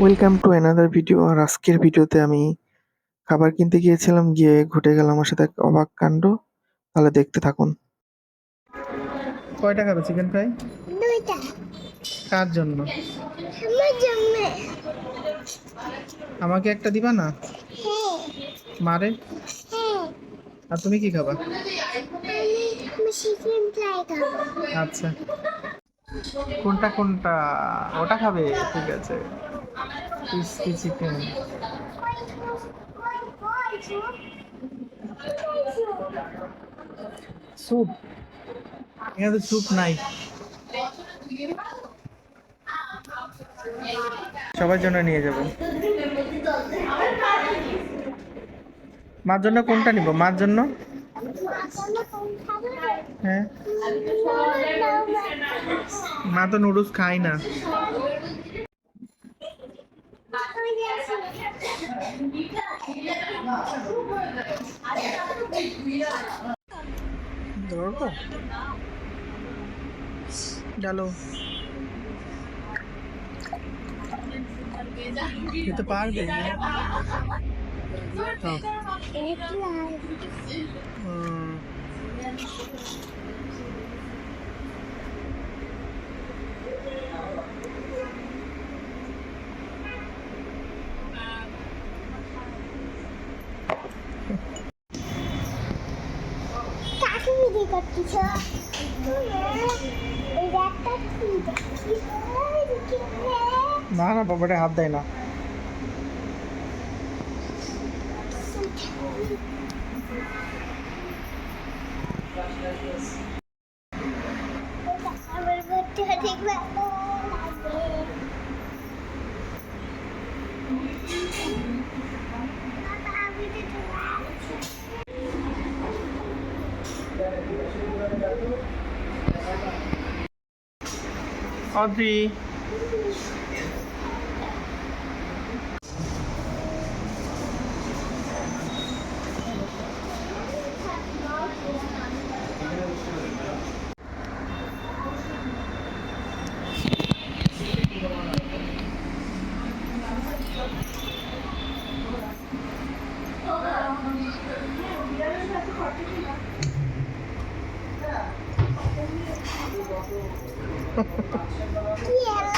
Welcome to another video আর আজকের ভিডিওতে আমি খাবার কিনতে গিয়েছিলাম গিয়ে ঘটে গেল আমার সাথে এক অবাক কাণ্ড। তাহলে দেখতে থাকুন। কয়টা খাবে চিকেন ফ্রাই দুইটা। কার জন্য? আমার জন্য। আমাকে একটা দিবা না? হ্যাঁ। মারে? হ্যাঁ। আর তুমি কি খাবা? আমি আমি চিকেন ফ্রাই খাব। আচ্ছা। কোনটা কোনটা? ওটা খাবে ঠিক আছে। ক্রিস্পি চিকেন স্যুপ এখানে তো স্যুপ নাই সবার জন্য নিয়ে যাব। মার জন্য কোনটা নিব? মার জন্য? হ্যাঁ। মা তো নুডলস খাই না। ধরবো ডালো খেতে পারবে না না বাবাটা হাত দেয় না। আমার અભી yeah.